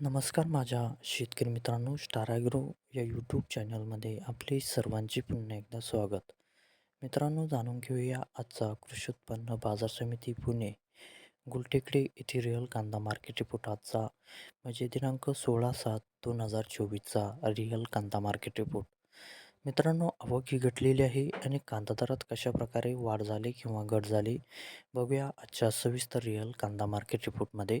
नमस्कार माझ्या शेतकरी मित्रांनो स्टाराग्रो या यूट्यूब चॅनलमध्ये आपले सर्वांचे पुन्हा एकदा स्वागत. मित्रांनो जाणून घेऊया आजचा कृषी उत्पन्न बाजार समिती पुणे गुलटेकडे येथे रिअल कांदा मार्केट रिपोर्ट आजचा. म्हणजे दिनांक सोळा सात दोन हजार चोवीसचा रिअल कांदा मार्केट रिपोर्ट मित्रांनो आवक ही घटलेली आहे आणि कांदा दरात कशा प्रकारे वाढ झाली किंवा घट झाली बघूया आजच्या सविस्तर रिअल कांदा मार्केट रिपोर्टमध्ये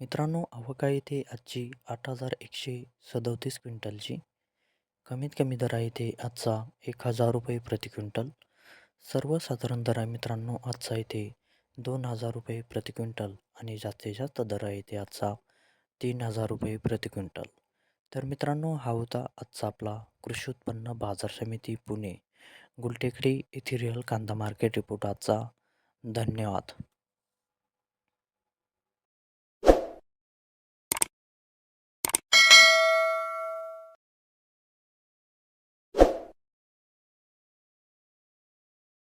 मित्रांनो अवका आहे आजची आठ हजार एकशे सदोतीस क्विंटलची. कमीत कमी दर आहे ते आजचा एक हजार रुपये प्रति क्विंटल. सर्वसाधारण दर आहे मित्रांनो आजचा इथे दोन हजार रुपये प्रति क्विंटल आणि जास्तीत जास्त दर आहे ते आजचा तीन हजार रुपये प्रति क्विंटल. तर मित्रांनो हा होता आजचा आपला कृषी उत्पन्न बाजार समिती पुणे. गुलटेकडी इथिरियल कांदा मार्केट रिपोर्ट आजचा. धन्यवाद.